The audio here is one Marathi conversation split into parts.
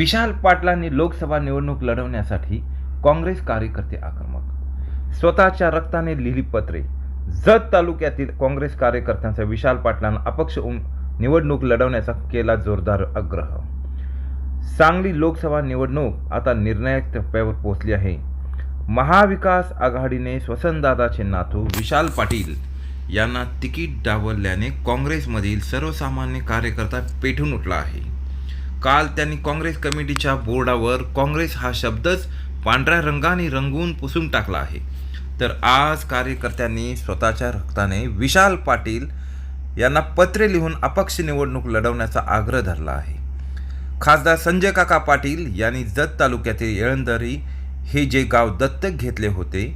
विशाल पाटलांनी लोकसभा निवडणूक लढवण्यासाठी काँग्रेस कार्यकर्ते आक्रमक. स्वतःच्या रक्ताने लिहिली पत्रे. जत तालुक्यातील काँग्रेस कार्यकर्त्यांचा विशाल पाटलांना अपक्ष उम निवडणूक लढवण्याचा केला जोरदार आग्रह. सांगली लोकसभा निवडणूक आता निर्णायक टप्प्यावर पोहोचली आहे. महाविकास आघाडीने स्वसनदादाचे नातू विशाल पाटील यांना तिकीट डावलल्याने काँग्रेसमधील सर्वसामान्य कार्यकर्ता पेटून उठला आहे. काल त्यांनी काँग्रेस कमिटीच्या बोर्डावर काँग्रेस हा शब्दच पांढऱ्या रंगाने रंगवून पुसून टाकला आहे. तर आज कार्यकर्त्यांनी स्वतःच्या रक्ताने विशाल पाटील यांना पत्रे लिहून अपक्ष निवडणूक लढवण्याचा आग्रह धरला आहे. खासदार संजय काका पाटील यांनी जत तालुक्यातील येळंदरी हे जे गाव दत्तक घेतले होते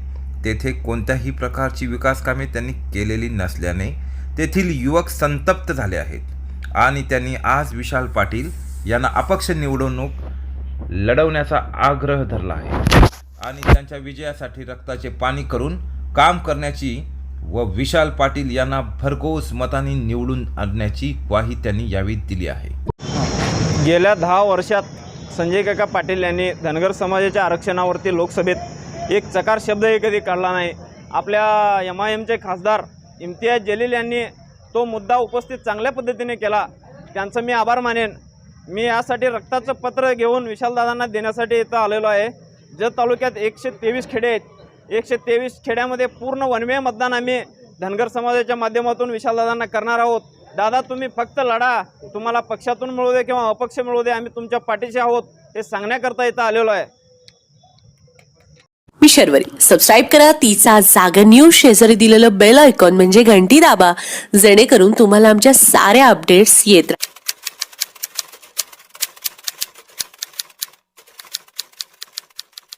तेथे कोणत्याही प्रकारची विकासकामे त्यांनी केलेली नसल्याने तेथील युवक संतप्त झाले आहेत. आणि त्यांनी आज विशाल पाटील यांना अपक्ष निवडणूक लढवण्याचा आग्रह धरला आहे. आणि त्यांच्या विजयासाठी रक्ताचे पाणी करून काम करण्याची व विशाल पाटील यांना भरघोस मताने निवडून आणण्याची ग्वाही त्यांनी यावेळी दिली आहे. गेल्या दहा वर्षात संजय काका पाटील यांनी धनगर समाजाच्या आरक्षणावरती लोकसभेत एक चकार शब्दही कधी काढला नाही. आपल्या एम आय एमचे खासदार इम्तियाज जलील यांनी तो मुद्दा उपस्थित चांगल्या पद्धतीने केला. त्यांचं मी आभार मानेन. मी यासाठी रक्ताचं पत्र घेऊन विशालदादांना देण्यासाठी इथं आलेलो आहे. जत तालुक्यात एकशे तेवीस खेडे आहेत. एकशे तेवीस खेड्यामध्ये पूर्ण वनवे मतदान आम्ही धनगर समाजाच्या माध्यमातून विशालदादांना करणार आहोत. दादा तुम्ही फक्त लढा. तुम्हाला पक्षातून मिळू दे किंवा अपक्ष मिळू दे आम्ही तुमच्या पाठीशी आहोत. हे सांगण्याकरता इथं आलेलो आहे. मी शर्वरी. सबस्क्राईब करा. तिचा जागर न्यूज शेजारी दिलेलं बेल आयकॉन म्हणजे घंटी दाबा. जेणेकरून तुम्हाला आमच्या साऱ्या अपडेट्स येत राहतील